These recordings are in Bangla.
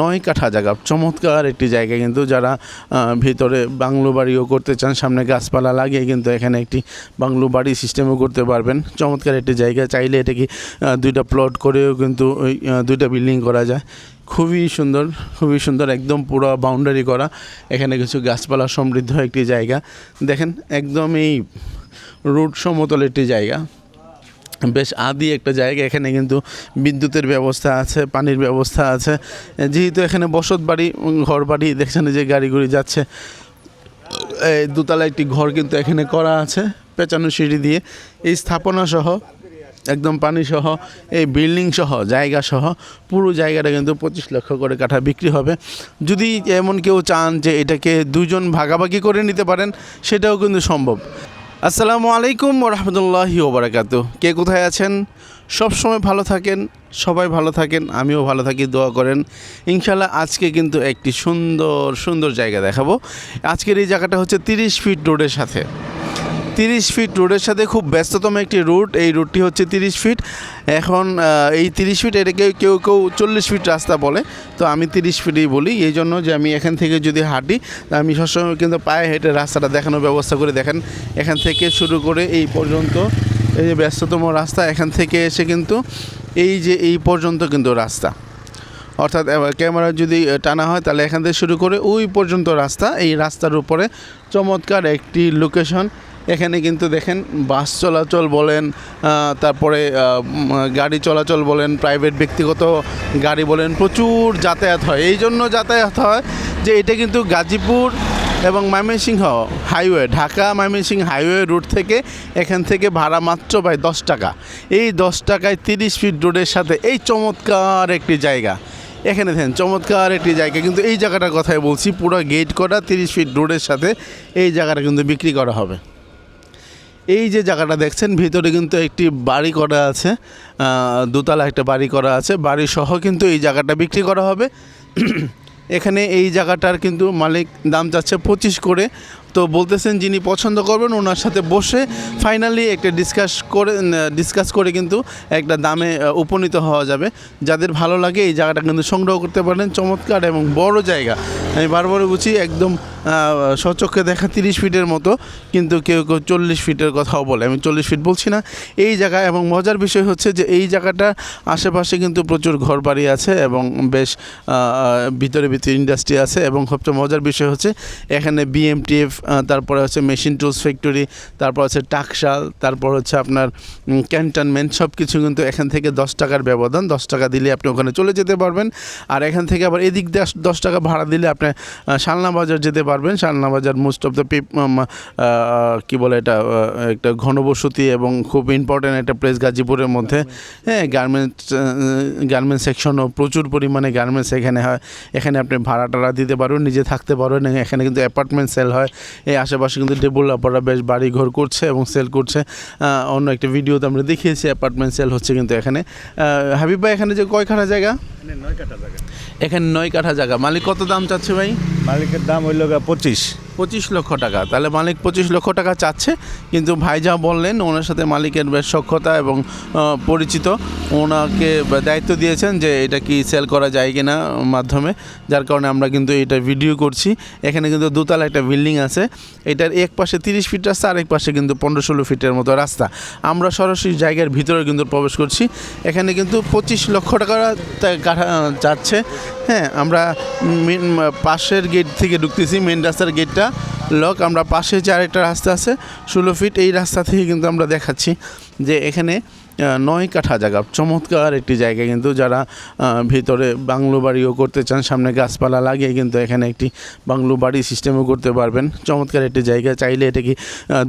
নয় কাঠা জায়গা। চমৎকার একটি জায়গা কিন্তু যারা ভিতরে বাংলো বাড়িও করতে চান, সামনে গাছপালা লাগিয়ে কিন্তু এখানে একটি বাংলো বাড়ি সিস্টেমও করতে পারবেন। চমৎকার একটি জায়গা। চাইলে এটা কি দুইটা প্লট করেও কিন্তু ওই দুইটা বিল্ডিং করা যায়। খুবই সুন্দর খুবই সুন্দর, একদম পুরো বাউন্ডারি করা। এখানে কিছু গাছপালা সমৃদ্ধ একটি জায়গা। দেখেন, একদম এই রুট সমতল একটি জায়গা। বেশ আদি একটা জায়গা, এখানে কিন্তু বিদ্যুতের ব্যবস্থা আছে, পানির ব্যবস্থা আছে। যেহেতু এখানে বসত বাড়ি, ঘর বাড়ি, দেখছেন যে গাড়িগুড়ি যাচ্ছে। এই দোতলা একটি ঘর কিন্তু এখানে করা আছে, পেঁচানো সিঁড়ি দিয়ে। এই স্থাপনা সহ, একদম পানি সহ, এই বিল্ডিং সহ, জায়গা সহ, পুরো জায়গাটা কিন্তু পঁচিশ লক্ষ করে কাঠা বিক্রি হবে। যদি এমন কেউ চান যে এটাকে দুজন ভাগাভাগি করে নিতে পারেন, সেটাও কিন্তু সম্ভব। আসসালামু আলাইকুম রহমতুল্লাহি ওবরাকাতু। কে কোথায় আছেন? সব সময় ভালো থাকেন, সবাই ভালো থাকেন, আমিও ভালো থাকি, দোয়া করেন। ইনশাল্লাহ আজকে কিন্তু একটি সুন্দর সুন্দর জায়গা দেখাবো। আজকের এই জায়গাটা হচ্ছে তিরিশ ফিট রোডের সাথে। তিরিশ ফিট রোডের সাথে খুব ব্যস্ততম একটি রুট, এই রুটটি হচ্ছে তিরিশ ফিট। এখন এই তিরিশ ফিট এটাকে কেউ কেউ চল্লিশ ফিট রাস্তা বলে, তো আমি তিরিশ ফিটই বলি। এই জন্য যে আমি এখান থেকে যদি হাঁটি আমি সবসময় কিন্তু পায়ে হেঁটে রাস্তাটা দেখানোর ব্যবস্থা করে দেখেন। এখান থেকে শুরু করে এই পর্যন্ত, এই যে ব্যস্ততম রাস্তা, এখান থেকে এসে কিন্তু এই যে এই পর্যন্ত কিন্তু রাস্তা। অর্থাৎ ক্যামেরা যদি টানা হয়, তাহলে এখান থেকে শুরু করে ওই পর্যন্ত রাস্তা। এই রাস্তার উপরে চমৎকার একটি লোকেশন এখানে কিন্তু দেখেন বাস চলাচল বলেন তারপরে গাড়ি চলাচল বলেন প্রাইভেট ব্যক্তিগত গাড়ি বলেন, প্রচুর যাতায়াত হয়। এই জন্য যাতায়াত হয় যে এটা কিন্তু গাজীপুর এবং Mymensingh highway, Dhaka Mymensingh highway route থেকে এখান থেকে ভাড়া মাত্র প্রায় দশ টাকা। এই দশ টাকায় তিরিশ ফিট রোডের সাথে এই চমৎকার একটি জায়গা। এখানে দেখেন চমৎকার একটি জায়গা, কিন্তু এই জায়গাটার কথাই বলছি, পুরো গেট করা তিরিশ ফিট রোডের সাথে এই জায়গাটা কিন্তু বিক্রি করা হবে। এই যে জায়গাটা দেখছেন, ভিতরে কিন্তু একটি বাড়ি করা আছে দোতলা একটা বাড়ি করা আছে, বাড়ি সহ কিন্তু এই জায়গাটা বিক্রি করা হবে। এখানে এই জায়গাটার কিন্তু মালিক দাম চাচ্ছে পঁচিশ করে তো বলতেছেন যিনি পছন্দ করবেন ওনার সাথে বসে ফাইনালি একটা ডিসকাস করে ডিসকাস করে কিন্তু একটা দামে উপনীত হওয়া যাবে। যাদের ভালো লাগে এই জায়গাটা কিন্তু সংগ্রহ করতে পারেন। চমৎকার এবং বড় জায়গা। আমি বারবার বুঝি একদম আহ, স্বচক্ষে দেখা তিরিশ ফিটের মতো কিন্তু কেউ কেউ চল্লিশ ফিটের কথাও বলে। আমি চল্লিশ ফিট বলছি না। এই জায়গা এবং মজার বিষয় হচ্ছে যে এই জায়গাটা আশেপাশে কিন্তু প্রচুর ঘর বাড়ি আছে এবং বেশ ভিতরে ভিতরে ইন্ডাস্ট্রি আছে এবং সবচেয়ে মজার বিষয় হচ্ছে এখানে বিএমটিএফ তারপরে হচ্ছে মেশিন টুলস ফ্যাক্টরি তারপর হচ্ছে টাকশাল তারপর হচ্ছে আপনার ক্যান্টনমেন্ট সব কিছু কিন্তু এখান থেকে দশ টাকার ব্যবধান দশ টাকা দিলে আপনি ওখানে চলে যেতে পারবেন। আর এখান থেকে আবার এদিক দিয়ে দশ টাকা ভাড়া দিলে আপনি শালনা বাজার যেতে পারবেন। Shalna Bazar most of the pip কী বলে এটা একটা ঘনবসতি এবং খুব ইম্পর্ট্যান্ট একটা প্লেস গাজীপুরের মধ্যে। হ্যাঁ গার্মেন্টস গার্মেন্টস সেকশনও প্রচুর পরিমাণে গার্মেন্টস এখানে হয়। এখানে আপনি ভাড়া টাড়া দিতে পারবেন নিজে থাকতে পারবেন। এখানে কিন্তু অ্যাপার্টমেন্ট সেল হয়। এই আশেপাশে কিন্তু ডেভেলপাররা বেশ বাড়ি ঘর করছে এবং সেল করছে। অন্য একটা ভিডিওতে আমরা দেখিয়েছি অ্যাপার্টমেন্ট সেল হচ্ছে কিন্তু এখানে। হাবিব ভাই এখানে যে নয় কাঠা জায়গা। এখানে নয় কাঠা জায়গা। মালিক কত দাম চাচ্ছে ভাই? মালিকের দাম হইল গা পঁচিশ। পঁচিশ লক্ষ টাকা। তাহলে মালিক পঁচিশ লক্ষ টাকা চাচ্ছে, কিন্তু ভাই যা বললেন, ওনার সাথে মালিকের বেশ সক্ষতা এবং পরিচিত। ওনাকে দায়িত্ব দিয়েছেন যে এটা কি সেল করা যায় কিনা মাধ্যমে। যার কারণে আমরা কিন্তু এটা ভিডিও করছি। এখানে কিন্তু দোতলা একটা বিল্ডিং আছে। এটার এক পাশে তিরিশ ফিট রাস্তা, আরেক পাশে কিন্তু পনেরো ষোলো ফিটের মতো রাস্তা। আমরা সরাসরি জায়গার ভিতরে কিন্তু প্রবেশ করছি। এখানে কিন্তু পঁচিশ লক্ষ টাকা যাচ্ছে হ্যাঁ আমরা পাশের গেট থেকে ঢুকতেছি মেন রাস্তার গেটটা লক, আমরা পাশে যে আরেকটা রাস্তা আছে, ষোলো ফিট এই রাস্তা থেকে কিন্তু আমরা দেখাচ্ছি যে এখানে নয় কাঠা জায়গা, চমৎকার একটি জায়গা কিন্তু যারা ভিতরে বাংলো বাড়িও করতে চান, সামনে গাছপালা লাগিয়ে কিন্তু এখানে একটি বাংলো বাড়ি সিস্টেমও করতে পারবেন। চমৎকার একটি জায়গা, চাইলে এটা কি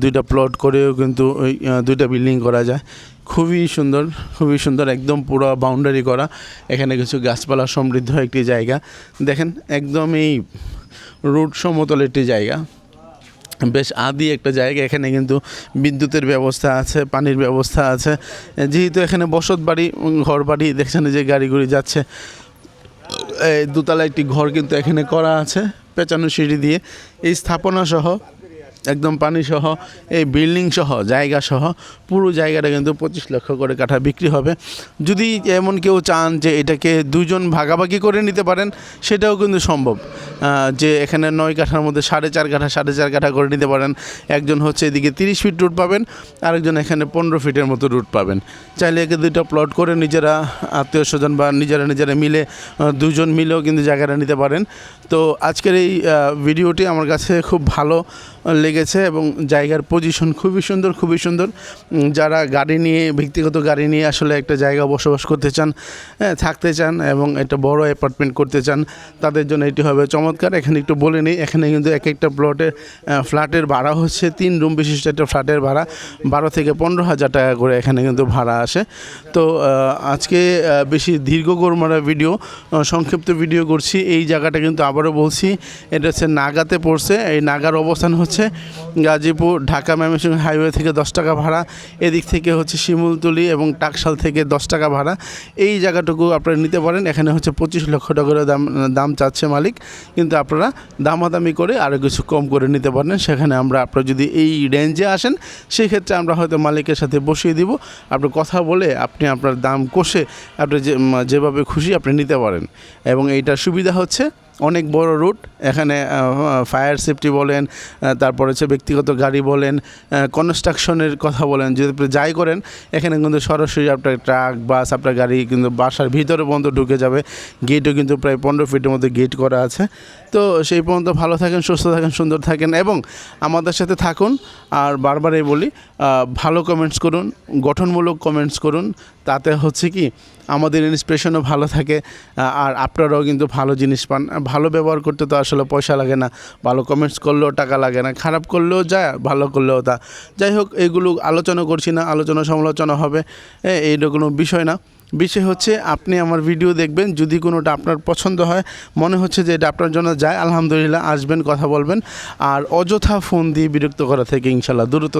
দুইটা প্লট করেও কিন্তু ওই দুইটা বিল্ডিং করা যায়। খুবই সুন্দর খুবই সুন্দর, একদম পুরো বাউন্ডারি করা। এখানে কিছু গাছপালা সমৃদ্ধ একটি জায়গা। দেখেন, একদম এই রুট সমতল একটি জায়গা। বেশ আদি একটা জায়গা। এখানে কিন্তু বিদ্যুতের ব্যবস্থা আছে, পানির ব্যবস্থা আছে। যেহেতু এখানে বসত বাড়ি, ঘর বাড়ি, দেখছেন যে গাড়িগুড়ি যাচ্ছে। এই দোতলা একটি ঘর কিন্তু এখানে করা আছে, পেঁচানো সিঁড়ি দিয়ে। এই স্থাপনা সহ একদম পানি সহ এই বিল্ডিং সহ জায়গা সহ পুরো জায়গাটা কিন্তু পঁচিশ লক্ষ করে কাঠা বিক্রি হবে। যদি এমন কেউ চান যে এটাকে দুজন ভাগাভাগি করে নিতে পারেন, সেটাও কিন্তু সম্ভব। যে এখানে নয় কাঠার মধ্যে সাড়ে চার কাঠা, সাড়ে চার কাঠা করে নিতে পারেন। একজন হচ্ছে এদিকে তিরিশ ফিট রুট পাবেন, আরেকজন এখানে পনেরো ফিটের মতো রুট পাবেন। চাইলে একে দুইটা প্লট করে নিজেরা আত্মীয় স্বজন বা নিজেরা নিজেরা মিলে দুজন মিলেও কিন্তু জায়গাটা নিতে পারেন। তো আজকের এই ভিডিওটি আমার কাছে খুব ভালো লেগেছে এবং জায়গার পজিশন খুবই সুন্দর খুবই সুন্দর। যারা গাড়ি নিয়ে, ব্যক্তিগত গাড়ি নিয়ে আসলে একটা জায়গা বসবাস করতে চান হ্যাঁ থাকতে চান এবং একটা বড় অ্যাপার্টমেন্ট করতে চান, তাদের জন্য এটি হবে চমৎকার। এখানে একটু বলে নিই, এখানে কিন্তু এক একটা প্লটের ফ্ল্যাটের ভাড়া হচ্ছে, তিন রুম বিশিষ্ট একটা ফ্ল্যাটের ভাড়া, বারো থেকে পনেরো হাজার টাকা করে এখানে কিন্তু ভাড়া আসে। তো আজকে বেশি দীর্ঘ করমারা ভিডিও সংক্ষিপ্ত ভিডিও করছি। এই জায়গাটা কিন্তু আবারও বলছি, এটা হচ্ছে নাগাতে পড়ছে। এই নাগার অবস্থান হচ্ছে গাজীপুর, ঢাকা ময়মনসিংহ হাইওয়ে থেকে দশ টাকা ভাড়া। এদিক থেকে হচ্ছে শিমুলতলি এবং টাকশাল থেকে দশ টাকা ভাড়া। এই জায়গাটুকু আপনারা নিতে পারেন। এখানে হচ্ছে পঁচিশ লক্ষ টাকা করে দাম দাম চাচ্ছে মালিক। কিন্তু আপনারা দামাদামি করে আরও কিছু কম করে নিতে পারেন। সেখানে আমরা, আপনারা যদি এই রেঞ্জে আসেন, সেক্ষেত্রে আমরা হয়তো মালিকের সাথে বসিয়ে দিব। আপনি কথা বলে আপনি আপনার দাম কষে, আপনি যেভাবে খুশি আপনি নিতে পারেন। এবং এইটার সুবিধা হচ্ছে অনেক বড় রুট এখানে ফায়ার সেফটি বলেন তারপর হচ্ছে ব্যক্তিগত গাড়ি বলেন কনস্ট্রাকশনের কথা বলেন, যদি আপনি যাই করেন, এখানে কিন্তু সরাসরি আপনার ট্রাক বাস আপনার গাড়ি কিন্তু বাসার ভিতরে বন্ধ ঢুকে যাবে। গেটও কিন্তু প্রায় পনেরো ফিটের মধ্যে গেট করা আছে। তো সেই পর্যন্ত ভালো থাকেন, সুস্থ থাকেন, সুন্দর থাকেন এবং আমাদের সাথে থাকুন। আর বারবারই বলি ভালো কমেন্টস করুন, গঠনমূলক কমেন্টস করুন, তাতে হচ্ছে কি আমাদের ইন্সপিরেশনও ভালো থাকে আর আপনারাও কিন্তু ভালো জিনিস পান। ভালো ব্যবহার করতে তো আসলে পয়সা লাগে না, ভালো কমেন্টস করলেও টাকা লাগে না, খারাপ করলেও যায়, ভালো করলেও তা। যাই হোক, এগুলো আলোচনা করছি না আলোচনা সমালোচনা হবে এইটা কোনো বিষয় না। বিষয় হচ্ছে আপনি আমার ভিডিও দেখবেন, যদি কোনোটা আপনার পছন্দ হয়, মনে হচ্ছে যে এটা আপনার জন্য যায়, আলহামদুলিল্লাহ আসবেন, কথা বলবেন, আর অযথা ফোন দিয়ে বিরক্ত করা থেকে ইনশাল্লাহ দূরত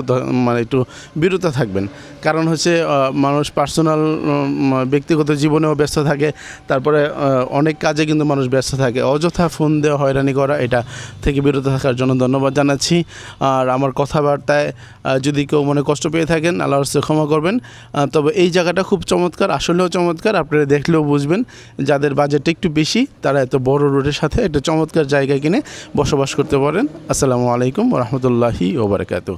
মানে একটু বিরত থাকবেন। কারণ হচ্ছে মানুষ পার্সোনাল ব্যক্তিগত জীবনেও ব্যস্ত থাকে, তারপরে অনেক কাজে কিন্তু মানুষ ব্যস্ত থাকে। অযথা ফোন দেওয়া হয়রানি করা, এটা থেকে বিরত থাকার জন্য ধন্যবাদ জানাচ্ছি। আর আমার কথাবার্তায় যদি কেউ মনে কষ্ট পেয়ে থাকেন, আল্লাহর ক্ষমা করবেন। তবে এই জায়গাটা খুব চমৎকার। আসলেও চমৎকার, আপনারা দেখলেও বুঝবেন। যাদের বাজেট একটু বেশি, তারা এত বড় রোডের সাথে একটা চমৎকার জায়গা কিনে বসবাস করতে পারেন। আসসালামু আলাইকুম রহমতুল্লাহি ওবরাকাতু